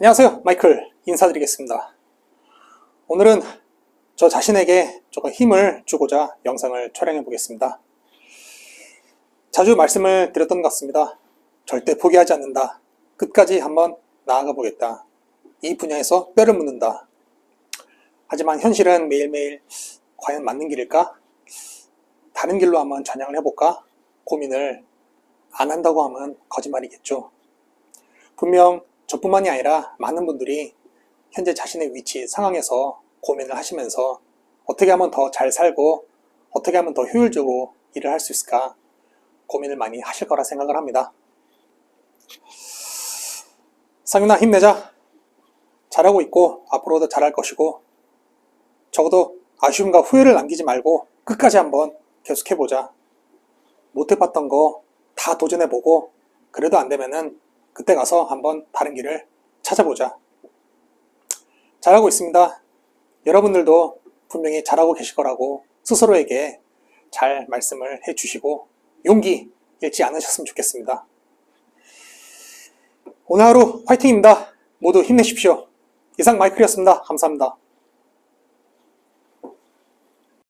안녕하세요. 마이클 인사드리겠습니다. 오늘은 저 자신에게 조금 힘을 주고자 영상을 촬영해 보겠습니다. 자주 말씀을 드렸던 것 같습니다. 절대 포기하지 않는다. 끝까지 한번 나아가 보겠다. 이 분야에서 뼈를 묻는다. 하지만 현실은 매일매일 과연 맞는 길일까? 다른 길로 한번 전향을 해볼까? 고민을 안 한다고 하면 거짓말이겠죠. 분명 저뿐만이 아니라 많은 분들이 현재 자신의 위치, 상황에서 고민을 하시면서 어떻게 하면 더 잘 살고 어떻게 하면 더 효율적으로 일을 할 수 있을까 고민을 많이 하실 거라 생각을 합니다. 상윤아 힘내자. 잘하고 있고 앞으로도 잘할 것이고 적어도 아쉬움과 후회를 남기지 말고 끝까지 한번 계속해보자. 못해봤던 거 다 도전해보고 그래도 안 되면은 그때 가서 한번 다른 길을 찾아보자. 잘하고 있습니다. 여러분들도 분명히 잘하고 계실 거라고 스스로에게 잘 말씀을 해주시고 용기 잃지 않으셨으면 좋겠습니다. 오늘 하루 화이팅입니다. 모두 힘내십시오. 이상 마이클이었습니다. 감사합니다.